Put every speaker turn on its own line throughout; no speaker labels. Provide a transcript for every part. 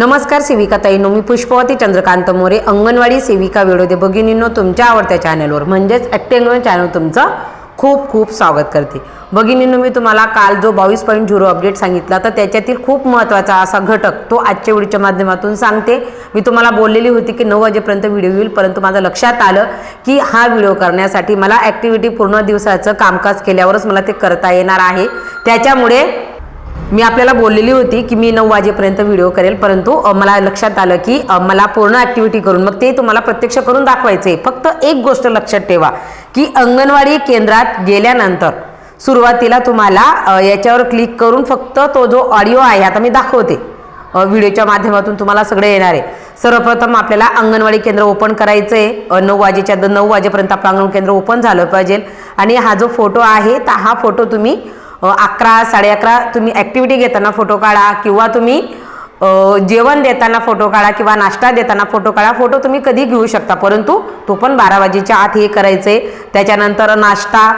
नमस्कार सेविका ताईनो मी पुष्पवती चंद्रकांत मोरे अंगणवाडी सेविका विडोदे भगिनींनो तुमच्या आवडत्या चॅनलवर म्हणजेच ॲक्टिंग चॅनल तुमचं खूप खूप स्वागत करते. भगिनींनो मी तुम्हाला काल जो बावीस पॉईंट झिरो अपडेट सांगितला तर त्याच्यातील खूप महत्त्वाचा असा घटक तो आजच्या व्हिडिओच्या माध्यमातून सांगते. मी तुम्हाला बोललेली होती की नऊ वाजेपर्यंत व्हिडिओ येईल परंतु माझं लक्षात आलं की हा व्हिडिओ करण्यासाठी मला ॲक्टिव्हिटी पूर्ण दिवसाचं कामकाज केल्यावरच मला ते करता येणार आहे. त्याच्यामुळे मी आपल्याला बोललेली होती की मी नऊ वाजेपर्यंत व्हिडिओ करेल परंतु मला लक्षात आलं की मला पूर्ण ॲक्टिव्हिटी करून मग ते तुम्हाला प्रत्यक्ष करून दाखवायचे. फक्त एक गोष्ट लक्षात ठेवा की अंगणवाडी केंद्रात गेल्यानंतर सुरुवातीला तुम्हाला याच्यावर क्लिक करून फक्त तो जो ऑडिओ आहे आता मी दाखवते. व्हिडिओच्या माध्यमातून तुम्हाला सगळे येणार आहे. सर्वप्रथम आपल्याला अंगणवाडी केंद्र ओपन करायचं आहे नऊ वाजेच्या नऊ वाजेपर्यंत आपलं अंगणवाडी केंद्र ओपन झालं पाहिजे. आणि हा जो फोटो आहे तर हा फोटो तुम्ही अकरा साडे अकरा तुम्ही ॲक्टिव्हिटी घेताना फोटो काढा किंवा तुम्ही जेवण देताना फोटो काढा किंवा नाश्ता देताना फोटो काढा. फोटो तुम्ही कधी घेऊ शकता परंतु तो पण बारा वाजेच्या आत हे करायचे. त्याच्यानंतर नाश्ता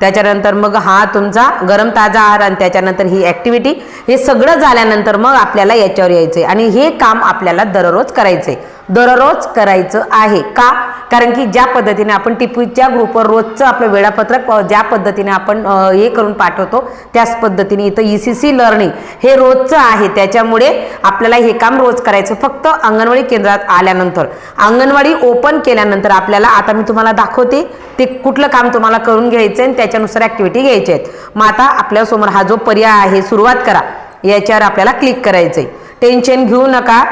त्याच्यानंतर मग हा तुमचा गरम ताजा आहार आणि त्याच्यानंतर ही ॲक्टिव्हिटी हे सगळं झाल्यानंतर मग आपल्याला याच्यावर यायचं आहे आणि हे काम आपल्याला दररोज करायचं आहे दररोज करायचं आहे. का? कारण की ज्या पद्धतीने आपण टिपूच्या ग्रुपवर रोजचं आपलं वेळापत्रक ज्या पद्धतीने आपण हे करून पाठवतो त्याच पद्धतीने इथं ई सी सी लर्निंग हे रोजचं आहे. त्याच्यामुळे आपल्याला हे काम रोज करायचं. फक्त अंगणवाडी केंद्रात आल्यानंतर. अंगणवाडी ओपन केल्यानंतर आपल्याला आता मी तुम्हाला दाखवते ते कुठलं काम तुम्हाला करून घ्यायचं आहे आणि त्याच्यानुसार ॲक्टिव्हिटी घ्यायची आहेत. मग आता आपल्यासमोर हा जो पर्याय आहे सुरुवात करा. याच्यावर आपल्याला क्लिक करायचं आहे टेन्शन घेऊ नका.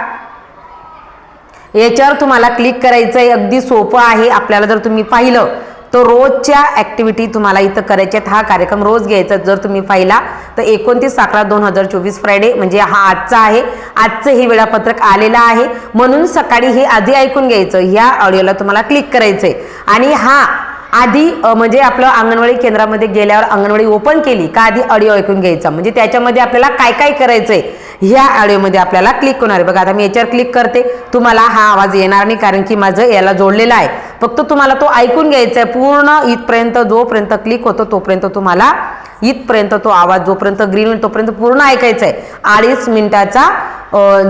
याच्यावर तुम्हाला क्लिक करायचं आहे अगदी सोपं आहे. आपल्याला जर तुम्ही पाहिलं तर रोजच्या ॲक्टिव्हिटी तुम्हाला इथं करायच्या आहेत. हा कार्यक्रम रोज घ्यायचा जर तुम्ही पाहिला तर एकोणतीस अकरा दोन हजार चोवीस फ्रायडे म्हणजे हा आजचा आहे. आजचं हे वेळापत्रक आलेलं आहे. म्हणून सकाळी हे आधी ऐकून घ्यायचं. ह्या ऑडिओला तुम्हाला क्लिक करायचं आहे आणि हा आधी म्हणजे आपलं अंगणवाडी केंद्रामध्ये गेल्यावर अंगणवाडी ओपन केली का आधी ऑडिओ ऐकून घ्यायचा. म्हणजे त्याच्यामध्ये आपल्याला काय काय करायचंय? ह्या ऑडिओमध्ये आपल्याला क्लिक होणार आहे. बघा आता मी याच्यावर क्लिक करते. तुम्हाला हा आवाज येणार नाही कारण की माझं याला जोडलेला आहे. फक्त तुम्हाला तो ऐकून घ्यायचा आहे. पूर्ण इथपर्यंत जोपर्यंत क्लिक होतो तोपर्यंत तुम्हाला इथपर्यंत तो आवाज जोपर्यंत ग्रीन होईल तोपर्यंत पूर्ण ऐकायचा आहे. अडीच मिनिटाचा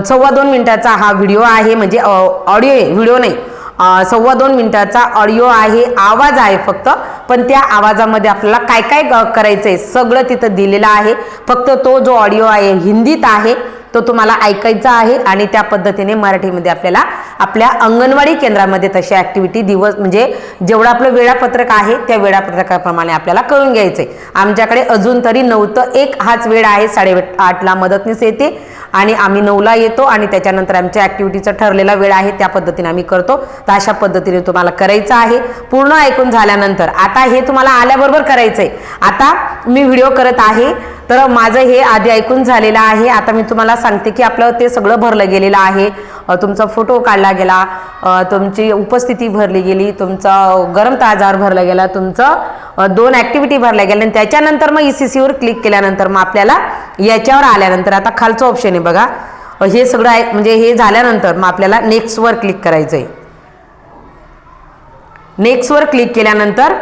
सव्वा दोन मिनिटाचा हा व्हिडिओ आहे. म्हणजे ऑडिओ आहे व्हिडिओ नाही. सव्वा दोन मिनिटाचा ऑडिओ आहे आवाज आहे फक्त. पण त्या आवाजामध्ये आपल्याला काय काय करायचं करायचंय सगळं तिथं दिलेलं आहे. फक्त तो जो ऑडिओ आहे हिंदीत आहे. तो तुम्हाला ऐकायचा आहे आणि त्या पद्धतीने मराठीमध्ये आपल्याला आपल्या अंगणवाडी केंद्रामध्ये तशी ॲक्टिव्हिटी दिवस म्हणजे जेवढं आपलं वेळापत्रक आहे त्या वेळापत्रकाप्रमाणे आपल्याला कळून घ्यायचंय. आमच्याकडे अजून तरी नऊ तर एक हाच वेळ आहे. साडे आठला मदतनीस येते आणि आम्ही नऊला येतो आणि त्याच्यानंतर आमच्या ॲक्टिव्हिटीचा ठरलेला वेळ आहे त्या पद्धतीने आम्ही करतो. तर अशा पद्धतीने तुम्हाला करायचं आहे. पूर्ण ऐकून झाल्यानंतर आता हे तुम्हाला आल्याबरोबर करायचंय. आता मी व्हिडिओ करत आहे. तर माझं हे आधी ऐकून झालेलं आहे. आता मी तुम्हाला सांगते की आपलं ते सगळं भरलं गेलेलं आहे. तुमचा फोटो काढला गेला. तुमची उपस्थिती भरली गेली. तुमचा गरम ताजार भरला गेला. तुमचं दोन ॲक्टिव्हिटी भरल्या गेल्या. आणि त्याच्यानंतर मग ई सी सीवर क्लिक केल्यानंतर मग आपल्याला याच्यावर आल्यानंतर आता खालचं ऑप्शन आहे बघा. हे सगळं आहे म्हणजे हे झाल्यानंतर मग आपल्याला नेक्स्टवर क्लिक करायचं आहे नेक्स्टवर क्लिक केल्यानंतर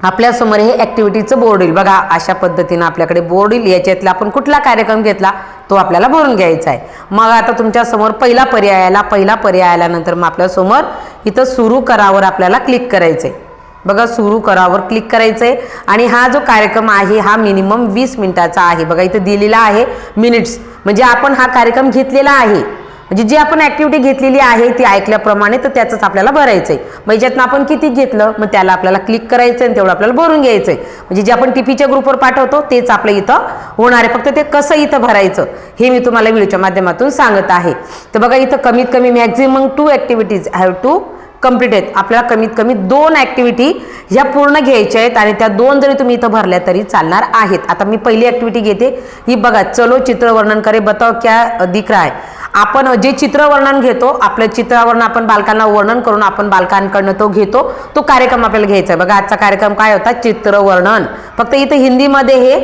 आपल्यासमोर हे ॲक्टिव्हिटीचं बोर्ड येईल बघा अशा पद्धतीनं आपल्याकडे बोर्ड येईल याच्यातला आपण कुठला कार्यक्रम घेतला तो आपल्याला भरून घ्यायचा आहे. मग आता तुमच्यासमोर पहिला पर्याय आला. पहिला पर्याय आल्यानंतर मग आपल्यासमोर इथं सुरू करावर आपल्याला क्लिक करायचं आहे बघा सुरू करावर क्लिक करायचं आहे आणि हा जो कार्यक्रम आहे हा मिनिमम वीस मिनिटाचा आहे. बघा इथं दिलेला आहे मिनिट्स म्हणजे आपण हा कार्यक्रम घेतलेला आहे. म्हणजे जी आपण ॲक्टिव्हिटी घेतलेली आहे ती ऐकल्याप्रमाणे तर त्याचंच आपल्याला भरायचं आहे मग याच्यातनं आपण किती घेतलं? मग त्याला आपल्याला क्लिक करायचं आणि तेवढं आपल्याला भरून घ्यायचं आहे म्हणजे जे आपण टीपीच्या ग्रुपवर पाठवतो तेच आपलं इथं होणार आहे. फक्त ते कसं इथं भरायचं हे मी तुम्हाला व्हिडिओच्या माध्यमातून सांगत आहे. तर बघा इथं कमीत कमी maximum two activities have to complete आहेत. आपल्याला कमीत कमी दोन ॲक्टिव्हिटी ह्या पूर्ण घ्यायच्या आहेत आणि त्या दोन जरी तुम्ही इथं भरल्या तरी चालणार आहेत. आता मी पहिली ॲक्टिव्हिटी घेते. ही बघा चलो चित्र वर्णन करे बताव क्या दिख रहा है? आपण जे चित्र वर्णन घेतो आपल्या चित्रावरून आपण बालकांना वर्णन करून आपण बालकांकडनं तो घेतो तो कार्यक्रम आपल्याला घ्यायचा आहे. बघा आजचा कार्यक्रम काय होता? चित्रवर्णन फक्त इथं हिंदीमध्ये हे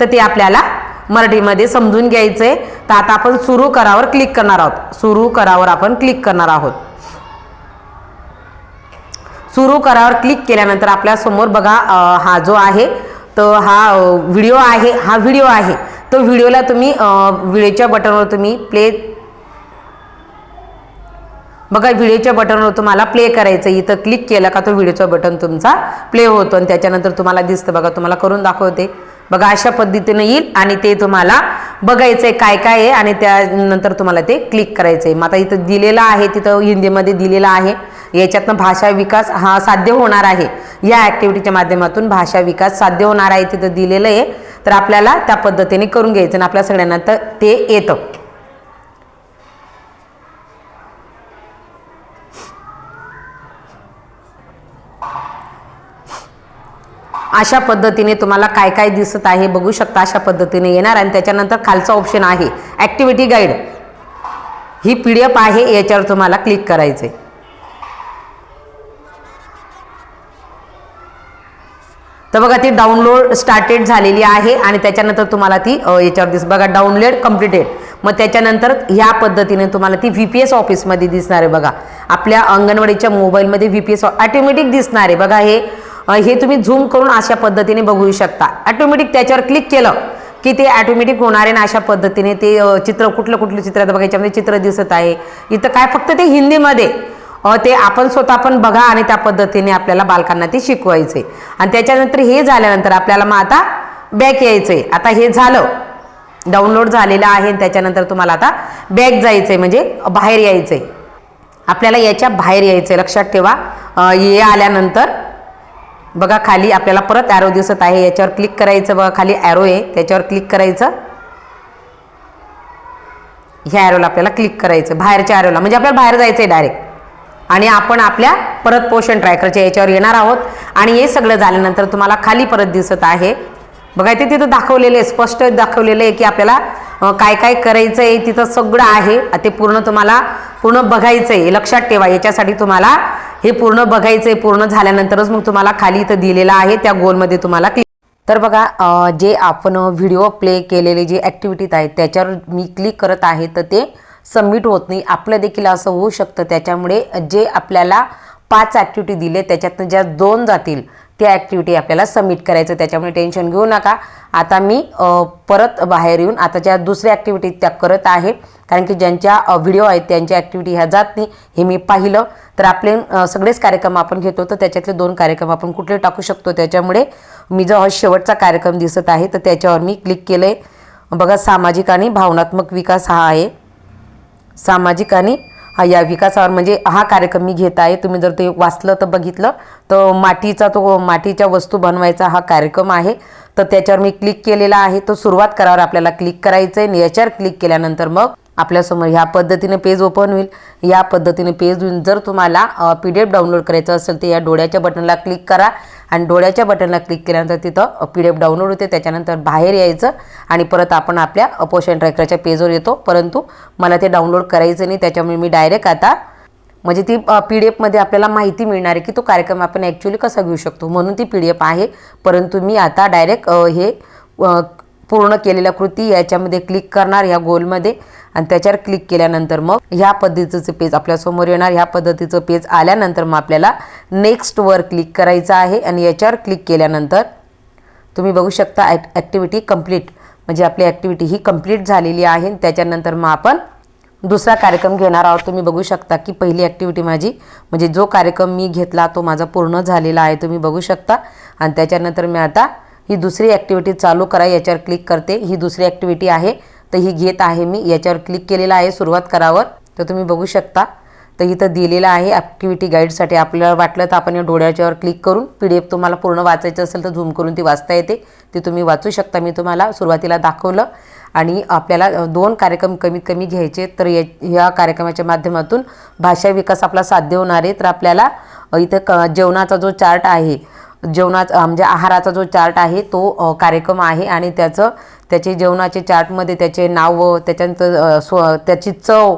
तर ते आपल्याला मराठीमध्ये समजून घ्यायचंय. तर आता आपण सुरू करावर क्लिक करणार आहोत. सुरू करावर आपण क्लिक करणार आहोत. सुरू करावर क्लिक केल्यानंतर आपल्यासमोर बघा हा जो आहे तर हा व्हिडिओ आहे. हा व्हिडिओ आहे. तो व्हिडिओला तुम्ही व्हिडिओच्या बटनवर तुम्ही प्ले बघा व्हिडिओच्या बटनवर तुम्हाला प्ले करायचं आहे. इथं क्लिक केलं का तो व्हिडिओचं बटन तुमचा प्ले होतो. आणि त्याच्यानंतर तुम्हाला दिसतं बघा तुम्हाला करून दाखवते. बघा अशा पद्धतीनं येईल आणि ते तुम्हाला बघायचं आहे काय काय आहे आणि त्यानंतर तुम्हाला ते क्लिक करायचं आहे मग आता इथं दिलेलं आहे तिथं हिंदीमध्ये दिलेलं आहे. याच्यातनं भाषा विकास हा साध्य होणार आहे. या ॲक्टिव्हिटीच्या माध्यमातून भाषा विकास साध्य होणार आहे तिथं दिलेलं आहे. तर आपल्याला त्या पद्धतीने करून घ्यायचं आणि आपल्या सगळ्यांना तर ते येतं. अशा पद्धतीने तुम्हाला काय काय दिसत आहे बघू शकता अशा पद्धतीने येणार आणि त्याच्यानंतर खालचा ऑप्शन आहे ॲक्टिव्हिटी गाईड ही पी डी एफ आहे याच्यावर तुम्हाला क्लिक करायचे तर बघा ती डाउनलोड स्टार्टेड झालेली आहे आणि त्याच्यानंतर तुम्हाला ती याच्यावर दिस बघा डाउनलोड कम्प्लिटेड मग त्याच्यानंतर ह्या पद्धतीने तुम्हाला ती व्ही पी एस ऑफिसमध्ये दिसणार आहे बघा. आपल्या अंगणवाडीच्या मोबाईलमध्ये व्ही पी एस ऑटोमॅटिक दिसणार आहे. बघा हे हे तुम्ही झूम करून अशा पद्धतीने बघू शकता. ॲटोमॅटिक त्याच्यावर क्लिक केलं की ते ॲटोमॅटिक होणार आहे ना अशा पद्धतीने ते चित्र कुठलं कुठलं चित्र आता तर बघा याच्यामध्ये चित्र दिसत आहे. इथं काय फक्त ते हिंदीमध्ये ते आपण स्वतः पण बघा आणि त्या पद्धतीने आपल्याला बालकांना ते शिकवायचे आणि त्याच्यानंतर हे झाल्यानंतर आपल्याला मग आता बॅक यायचंय. आता हे झालं. डाउनलोड झालेलं आहे त्याच्यानंतर तुम्हाला आता बॅक जायचंय म्हणजे बाहेर यायचंय. आपल्याला याच्या बाहेर यायचंय. लक्षात ठेवा. हे आल्यानंतर बघा खाली आपल्याला परत ॲरो दिसत आहे. याच्यावर क्लिक करायचं बघा खाली ॲरो आहे. त्याच्यावर क्लिक करायचं. ह्या ॲरोला आपल्याला क्लिक करायचं. बाहेरच्या ॲरोला म्हणजे आपल्याला बाहेर जायचं आहे डायरेक्ट आणि आपण आपल्या परत पोषण ट्रॅकरच्या याच्यावर येणार आहोत. आणि हे सगळं झाल्यानंतर तुम्हाला खाली परत दिसत आहे. बघा ते तिथं दाखवलेलं आहे स्पष्ट दाखवलेलं आहे की आपल्याला काय काय करायचं आहे तिथं सगळं आहे. ते पूर्ण तुम्हाला पूर्ण बघायचं आहे लक्षात ठेवा. याच्यासाठी तुम्हाला हे पूर्ण बघायचं आहे पूर्ण झाल्यानंतरच मग तुम्हाला खाली इथं दिलेलं आहे त्या गोलमध्ये तुम्हाला क्लिक तर बघा जे आपण व्हिडिओ प्ले केलेले जे ॲक्टिव्हिटीज आहेत त्याच्यावर मी क्लिक करत आहे तर ते सबमिट होत नाही. आपलं देखील असं होऊ शकतं. त्याच्यामुळे जे आपल्याला पाच ॲक्टिव्हिटी दिले त्याच्यातनं ज्या दोन जातील त्या ॲक्टिव्हिटी आपल्याला सबमिट करायचं त्याच्यामुळे टेन्शन घेऊ नका. आता मी परत बाहेर येऊन आता ज्या दुसऱ्या ॲक्टिव्हिटी त्या करत आहे. कारण की ज्यांच्या व्हिडिओ आहेत त्यांच्या ॲक्टिव्हिटी ह्या जात नाही हे मी पाहिलं. तर आपले सगळेच कार्यक्रम आपण घेतो तर त्याच्यातले दोन कार्यक्रम आपण कुठले टाकू शकतो? त्याच्यामुळे मी जो हा शेवटचा कार्यक्रम दिसत आहे तर त्याच्यावर मी क्लिक केलं आहे बघा सामाजिक आणि भावनात्मक विकास हा आहे. सामाजिक आणि हा या विकासावर म्हणजे हा कार्यक्रम मी घेत आहे. तुम्ही जर ते वाचलं तर बघितलं तर मातीचा तो मातीच्या वस्तू बनवायचा हा कार्यक्रम आहे. तर त्याच्यावर मी क्लिक केलेला आहे. तो सुरुवात करावर आपल्याला क्लिक करायचं आहे आणि याच्यावर क्लिक केल्यानंतर मग आपल्यासमोर ह्या पद्धतीने पेज ओपन होईल. या पद्धतीने पेज होईल जर तुम्हाला पी डी एफ डाउनलोड करायचं असेल तर या डोळ्याच्या बटनला क्लिक करा. आणि डोळ्याच्या बटनला क्लिक केल्यानंतर तिथं पी डी एफ डाउनलोड होते. त्याच्यानंतर बाहेर यायचं आणि परत आपण आपल्या पोषण ट्रॅकरच्या पेजवर येतो. परंतु मला ते डाउनलोड करायचं नाही. त्याच्यामुळे मी डायरेक्ट आता म्हणजे ती पी डी एफमध्ये आपल्याला माहिती मिळणार आहे की तो कार्यक्रम आपण ॲक्च्युली कसा घेऊ शकतो. म्हणून ती पी डी एफ आहे. परंतु मी आता डायरेक्ट हे पूर्ण केलेल्या कृती याच्यामध्ये क्लिक करणार ह्या गोलमध्ये आणि त्याच्यावर क्लिक केल्यानंतर मग ह्या पद्धतीचं पेज आपल्यासमोर येणार. ह्या पद्धतीचं पेज आल्यानंतर मग आपल्याला नेक्स्टवर क्लिक करायचं आहे. आणि याच्यावर क्लिक केल्यानंतर तुम्ही बघू शकता ॲक् ॲक्टिव्हिटी कंप्लीट म्हणजे आपली ॲक्टिव्हिटी ही कंप्लीट झालेली आहे. त्याच्यानंतर मग आपण दुसरा कार्यक्रम घेणार आहोत. तुम्ही बघू शकता की पहिली ॲक्टिव्हिटी माझी म्हणजे जो कार्यक्रम मी घेतला तो माझा पूर्ण झालेला आहे. तुम्ही बघू शकता. आणि त्याच्यानंतर मी आता ही दुसरी ॲक्टिव्हिटी चालू करा याच्यावर क्लिक करते. ही दुसरी ॲक्टिव्हिटी आहे तर ही घेत आहे मी. याच्यावर क्लिक केलेलं आहे सुरुवात करावर. तर तुम्ही बघू शकता. तर इथं दिलेलं आहे ॲक्टिव्हिटी गाईडसाठी आपल्याला वाटलं तर आपण या डोळ्याच्यावर क्लिक करून पी डी एफ तुम्हाला पूर्ण वाचायचं असेल तर झूम करून ती वाचता येते. ती तुम्ही वाचू शकता. मी तुम्हाला सुरुवातीला दाखवलं. आणि आपल्याला दोन कार्यक्रम कमीत कमी घ्यायचे तर या ह्या कार्यक्रमाच्या माध्यमातून भाषा विकास आपला साध्य होणार आहे. तर आपल्याला इथं क जेवणाचा जो चार्ट आहे जेवणाचा म्हणजे आहाराचा जो चार्ट आहे तो कार्यक्रम आहे आणि त्याचं त्याचे जेवणाचे चार्टमध्ये त्याचे नाव त्याच्यानंतर स्व त्याची चव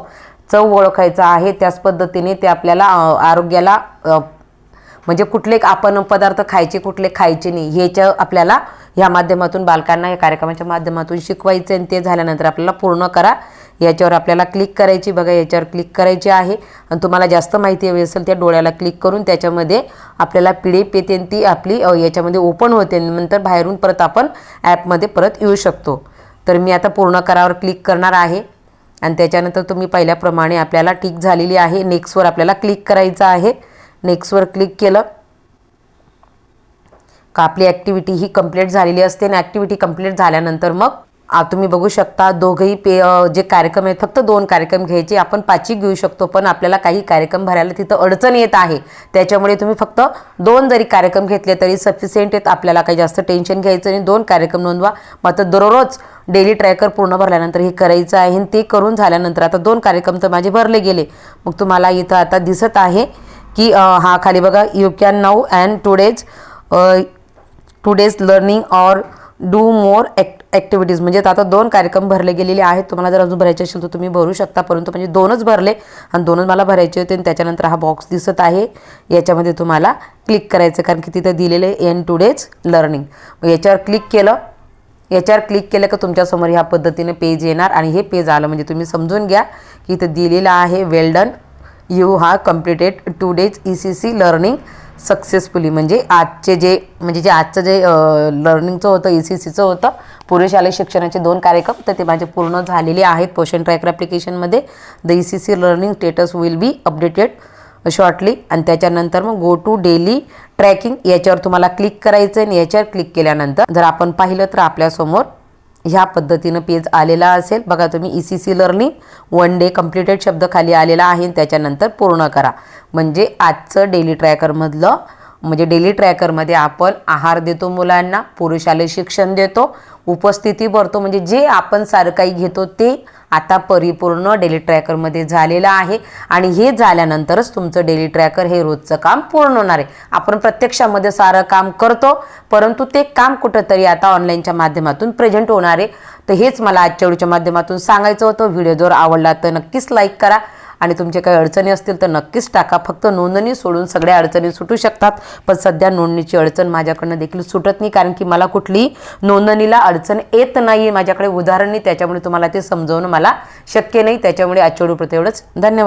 चव ओळखायचं आहे. त्याच पद्धतीने ते आपल्याला आरोग्याला म्हणजे कुठले आपण पदार्थ खायचे कुठले खायचे नाही ह्याच्या आपल्याला ह्या माध्यमातून बालकांना या कार्यक्रमाच्या माध्यमातून शिकवायचे आणि ते झाल्यानंतर आपल्याला पूर्ण करा. याच्यावर आपल्याला क्लिक करायची बघा याच्यावर क्लिक करायची आहे. आणि तुम्हाला जास्त माहिती हवी असेल त्या डोळ्याला क्लिक करून त्याच्यामध्ये आपल्याला पी डी येते आणि ती आपली याच्यामध्ये ओपन होते. आणि नंतर बाहेरून परत आपण ॲपमध्ये परत येऊ शकतो. तर मी आता पूर्ण करावर क्लिक करणार आहे. आणि त्याच्यानंतर तुम्ही पहिल्याप्रमाणे आपल्याला टिक झालेली आहे. नेक्स्टवर आपल्याला क्लिक करायचं आहे. नेक्स्टवर क्लिक केलं. का आपली ॲक्टिव्हिटी ही कंप्लीट झालेली असते आणि ॲक्टिव्हिटी कंप्लीट झाल्यानंतर मग तुम्ही बघू शकता दोघंही पे जे कार्यक्रम आहेत फक्त दोन कार्यक्रम घ्यायचे आपण पाचही घेऊ शकतो पण आपल्याला काही कार्यक्रम भरायला तिथं अडचण येत आहे. त्याच्यामुळे तुम्ही फक्त दोन जरी कार्यक्रम घेतले तरी सफिशियंट आहेत आपल्याला काही जास्त टेन्शन घ्यायचं नाही. दोन कार्यक्रम नोंदवा. मात्र दररोज डेली ट्रॅकर पूर्ण भरल्यानंतर हे करायचं आहे आणि ते करून झाल्यानंतर आता दोन कार्यक्रम तर माझे भरले गेले. मग तुम्हाला इथं आता दिसत आहे की हा खाली बघा you can now and today's today's learning or do more act activities म्हणजे आता दोन कार्यक्रम भरले गेलेले आहेत. तुम्हाला जर अजून भरायचे असेल तर तुम्ही भरू शकता. परंतु म्हणजे दोनच भरले आणि दोनच मला भरायचे होते आणि त्याच्यानंतर हा बॉक्स दिसत आहे. याच्यामध्ये तुम्हाला क्लिक करायचं कारण की तिथं दिलेलं आहे एन टुडेज लर्निंग मग याच्यावर क्लिक केलं. याच्यावर क्लिक केलं का तुमच्यासमोर ह्या पद्धतीने पेज येणार आणि हे पेज आलं. म्हणजे तुम्ही समजून घ्या की इथं दिलेलं आहे. Well done you have completed today's E C C learning successfully म्हणजे आजचे जे म्हणजे जे आजचं जे लर्निंगचं होतं ई सी सीचं होतं पूर्व शालेय शिक्षणाचे दोन कार्यक्रम तर ते माझे पूर्ण झालेले आहेत. Poshan tracker ॲप्लिकेशनमध्ये the E C C learning status will be updated shortly आणि त्याच्यानंतर मग गो टू डेली ट्रॅकिंग याच्यावर तुम्हाला क्लिक करायचं आहे आणि याच्यावर क्लिक केल्यानंतर जर आपण पाहिलं तर आपल्यासमोर ह्या पद्धतीनं पेज आलेला असेल. बघा तुम्ही E C C learning one day completed शब्द खाली आलेला आहे आणि त्याच्यानंतर पूर्ण करा. म्हणजे आजचं डेली ट्रॅकरमधलं म्हणजे डेली ट्रॅकरमध्ये आपण आहार देतो मुलांना पुरुषाले शिक्षण देतो उपस्थिती भरतो म्हणजे जे आपण सारं काही घेतो ते आता परिपूर्ण डेली ट्रॅकरमध्ये झालेलं आहे. आणि हे झाल्यानंतरच तुमचं डेली ट्रॅकर हे रोजचं काम पूर्ण होणार आहे. आपण प्रत्यक्षामध्ये सारं काम करतो परंतु ते काम कुठंतरी आता ऑनलाईनच्या माध्यमातून प्रेझेंट होणार आहे. तर हेच मला आजच्या व्हिडिओच्या माध्यमातून सांगायचं होतं. व्हिडिओ जर आवडला तर नक्कीच लाईक करा. आणि तुमचे काही अडचणी असतील तर नक्कीच टाका. फक्त नोंदणी सोडून सगळ्या अडचणी सुटू शकतात. पण सध्या नोंदणीची अडचण माझ्याकडनं देखील सुटत नाही. कारण की मला कुठलीही नोंदणीला अडचण येत नाही माझ्याकडे. उदाहरण नाही त्याच्यामुळे तुम्हाला ते समजवणं मला शक्य नाही. त्याच्यामुळे आजच्या एवढंच. धन्यवाद.